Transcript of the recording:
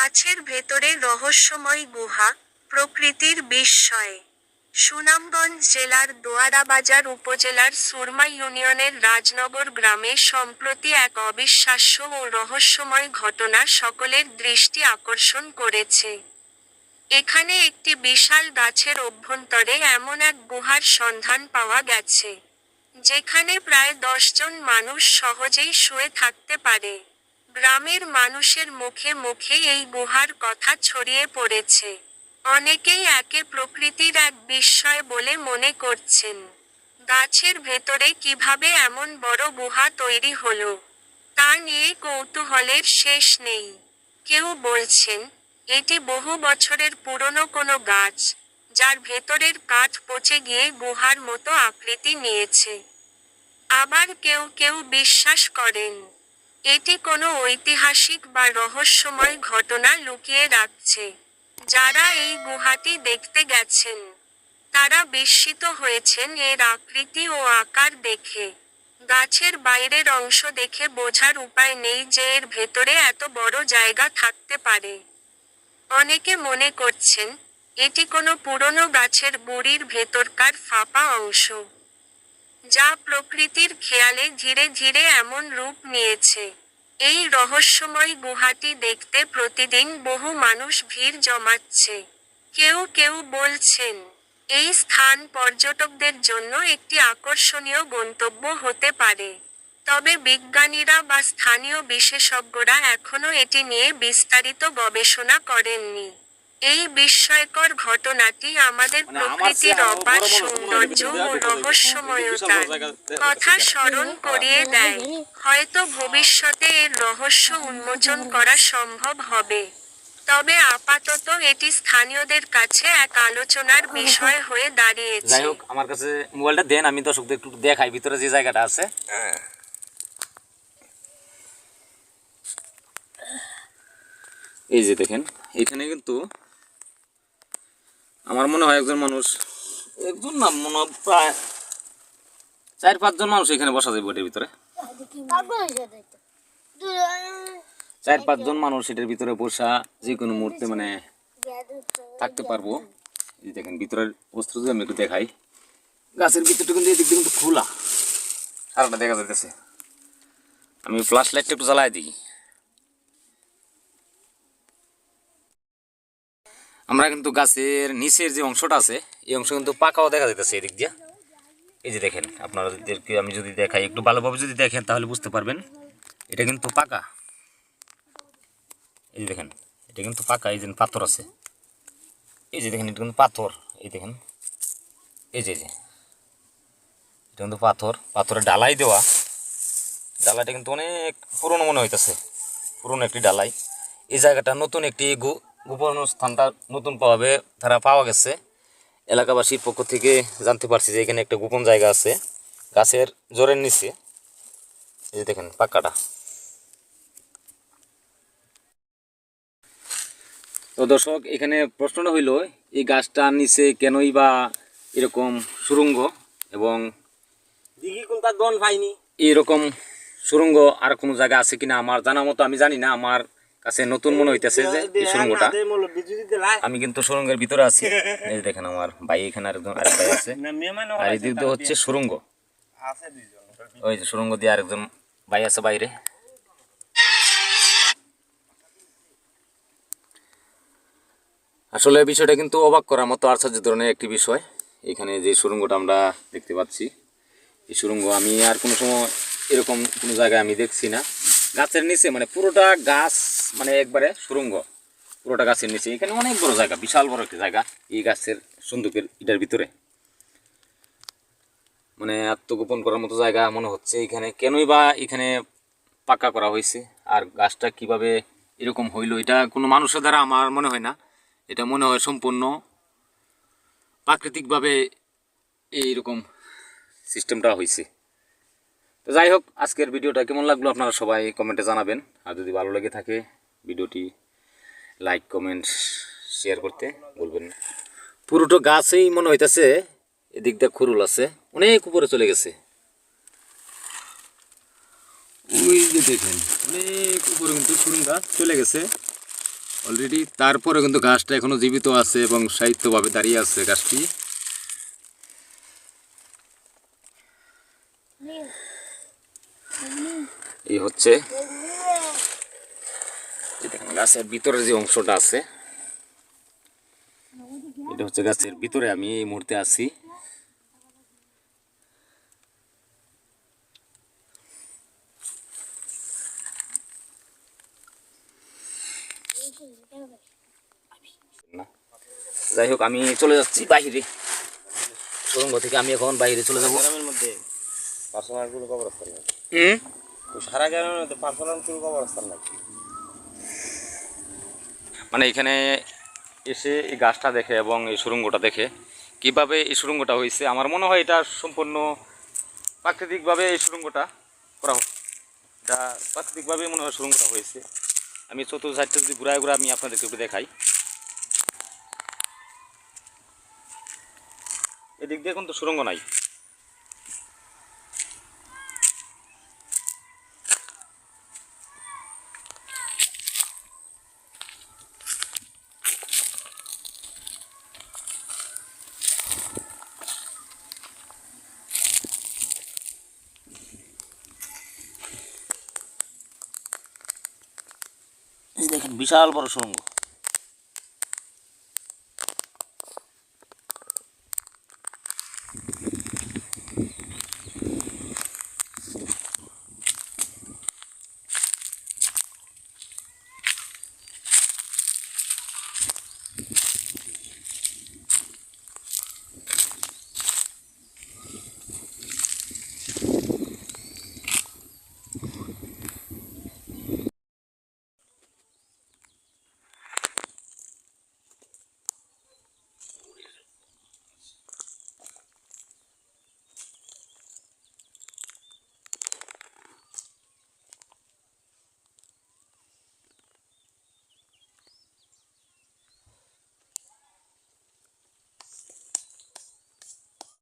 গাছের ভেতরে রহস্যময় গুহা, প্রকৃতির বিস্ময়ে। সুনামগঞ্জ জেলার দোয়ারাবাজার উপজেলার সুরমা ইউনিয়নের রাজনগর গ্রামে সম্প্রতি এক অবিশ্বাস্য ও রহস্যময় ঘটনা সকলের দৃষ্টি আকর্ষণ করেছে। এখানে একটি বিশাল গাছের অভ্যন্তরে এমন এক গুহার সন্ধান পাওয়া গেছে, যেখানে প্রায় দশজন মানুষ সহজেই শুয়ে থাকতে পারে। গ্রামের মানুষের মুখে মুখে এই গুহার কথা ছড়িয়ে পড়েছে। অনেকেই একে প্রকৃতির এক বিস্ময় বলে মনে করছেন। গাছের ভেতরে কীভাবে এমন বড় গুহা তৈরি হলো, তা নিয়ে কৌতূহলের শেষ নেই। কেউ বলছেন, এটি বহু বছরের পুরনো কোনো গাছ, যার ভেতরের কাঠ পচে গিয়ে গুহার মতো আকৃতি নিয়েছে। আবার কেউ কেউ বিশ্বাস করেন এটি কোনো ঐতিহাসিক বা রহস্যময় ঘটনা লুকিয়ে রাখছে। যারা এই গুহাটি দেখতে গেছেন, তারা বিস্মিত হয়েছেন এর আকৃতি ও আকার দেখে। গাছের বাইরের অংশ দেখে বোঝার উপায় নেই যে এর ভেতরে এত বড় জায়গা থাকতে পারে। অনেকে মনে করছেন, এটি কোনো পুরনো গাছের গুড়ির ভেতরকার ফাঁপা অংশ। যা প্রকৃতির খেয়ালে ধীরে ধীরে এমন রূপ নিয়েছে। এই রহস্যময় গুহাটি দেখতে প্রতিদিন বহু মানুষ ভিড় জমাচ্ছে। কেউ কেউ বলছেন, এই স্থান পর্যটকদের জন্য একটি আকর্ষণীয় গন্তব্য হতে পারে। তবে বিজ্ঞানীরা বা স্থানীয় বিশেষজ্ঞরা এখনও এটি নিয়ে বিস্তারিত গবেষণা করেননি। এই বিস্ময়কর ঘটনাটি আমাদের মানে প্রকৃতির অপার সৌন্দর্য ও। রহস্যময়তার জায়গা। কথা স্মরণ করিয়ে দেয় হয়তো ভবিষ্যতে এর রহস্য উন্মোচন করা সম্ভব হবে তবে আপাতত এটি স্থানীয়দের কাছে এক আলোচনার বিষয় হয়ে যাই দাঁড়িয়েছে হোক আমার কাছে মোবাইলটা দেন আমি দর্শকদের একটু দেখাই ভিতরে যে জায়গাটা আছে এই যে দেখেন এখানে কিন্তু আমার মনে হয় একজন মানুষ একজন না, মনে প্রায় চার পাঁচজন মানুষ এখানে বসা যাবে এটার ভিতরে। চার পাঁচজন মানুষ এটার ভিতরে বসা যে কোনো মুহূর্তে মানে থাকতে পারব। দেখেন, ভিতরের অবস্থা যদি আমি একটু দেখাই, গাছের ভিতরটা কিন্তু এদিক কিন্তু খোলা। সারাটা দেখা যাইতেছে। আমি ফ্লাশ লাইটটা একটু জ্বালাই দিই। আমরা কিন্তু গাছের নিচের যে অংশটা আছে, এই অংশ কিন্তু পাকাও দেখা যাইতেছে এদিক দিয়ে। এই যে দেখেন, আপনাদেরকে আমি যদি দেখাই, একটু ভালোভাবে যদি দেখেন তাহলে বুঝতে পারবেন, এটা কিন্তু পাকা। এই যে দেখেন, এটা কিন্তু পাকা, এই যে পাথর আছে। এই যে দেখেন, এটা কিন্তু পাথর, এই দেখেন। এই যে যে, এটা কিন্তু পাথর, পাথরের ডালাই দেওয়া। ডালাইটা কিন্তু অনেক পুরনো মনে হইতেছে, পুরনো একটি ডালাই। এই জায়গাটা নতুন একটি গোপন স্থানটা নতুন পাওয়াবে তারা পাওয়া গেছে। এলাকাবাসীর পক্ষ থেকে জানতে পারছি যে এখানে একটা গোপন জায়গা আছে গাছের জোরের নিচে। এই যে দেখেন পাক্কাটা। তো দর্শক এখানে প্রশ্নটা হইল এই গাছটার নিচে কেনই বা এরকম সুরঙ্গ এবং এরকম সুরঙ্গ আর কোনো জায়গা আছে কিনা আমার জানা মতো আমি জানি না। আমার কাছে নতুন মনে হইতেছে যে এই সুরঙ্গটা। আমি কিন্তু সুরঙ্গের ভিতরে আছি। এই দেখেন আমার ভাই এখানে আরেকজন আরেক ভাই আছে। আর এদিক দিয়ে হচ্ছে সুরঙ্গ। ওই যে সুরঙ্গ দিয়ে আরেকজন ভাই আছে বাইরে। আসলে বিষয়টা কিন্তু অবাক করার মতো আশ্চর্য ধরনের একটি বিষয়। এখানে যে সুরঙ্গটা আমরা দেখতে পাচ্ছি এই সুরঙ্গ আমি আর কোনো সময় এরকম কোনো জায়গায় আমি দেখছি না। গাছের নিচে মানে পুরোটা গাছ মানে একবারে সুরঙ্গ। পুরোটা গাছের নিচে। এখানে অনেক বড় জায়গা, বিশাল বড় একটা জায়গা এই গাছের সন্দুকের এটার ভিতরে। মানে আত্মগোপন করার মতো জায়গা মনে হচ্ছে এখানে। কেনই বা এখানে পাকা করা হয়েছে? আর গাছটা কীভাবে এরকম হইল? এটা কোনো মানুষের দ্বারা আমার মনে হয় না। এটা মনে হয় সম্পূর্ণ প্রাকৃতিকভাবে এইরকম সিস্টেমটা হয়েছে তো যাই হোক, আজকের ভিডিওটা কেমন লাগল আপনারা সবাই কমেন্টে জানাবেন। আর যদি ভালো লেগে থাকে ভিডিওটি লাইক কমেন্ট শেয়ার করতে বলবেন না। পুরোটা গাছেই মনে হইতেছে এদিক দিয়ে খুরুল আছে অনেক উপরে চলে গেছে। ওই যে দেখেন অনেক উপরে কিন্তু সুরঙ্গা চলে গেছে। অলরেডি তারপরে কিন্তু গাছটা এখনও জীবিত আছে এবং সাহিত্যভাবে দাঁড়িয়ে আছে গাছটি। এই হচ্ছে দেখেন গাছের ভিতরে যে অংশটা আছে এটা হচ্ছে গাছের ভিতরে আমি এই মুহূর্তে আছি। যাই হোক আমি চলে যাচ্ছি বাইরে। সুরঙ্গ থেকে আমি এখন বাইরে চলে যাব। গ্রামের মধ্যে পার্সোনাল কোনো কবরস্থান নাই। সারা গ্রামের মধ্যে পার্সোনাল কোনো কবরস্থান নাই। মানে এখানে এসে এই গাছটা দেখে এবং এই সুরঙ্গটা দেখে কীভাবে এই সুরঙ্গটা হয়েছে, আমার মনে হয় এটা সম্পূর্ণ প্রাকৃতিকভাবে এই সুরঙ্গটা করা হোক। এটা প্রাকৃতিকভাবে মনে হয় সুরঙ্গটা হয়েছে। আমি চতুর্থ সাইডটা যদি ঘুরায় ঘুরে আমি আপনাদেরকে একটু দেখাই। এদিক দিয়ে কিন্তু সুরঙ্গ নাই। দেখেন বিশাল বড় সুরঙ্গ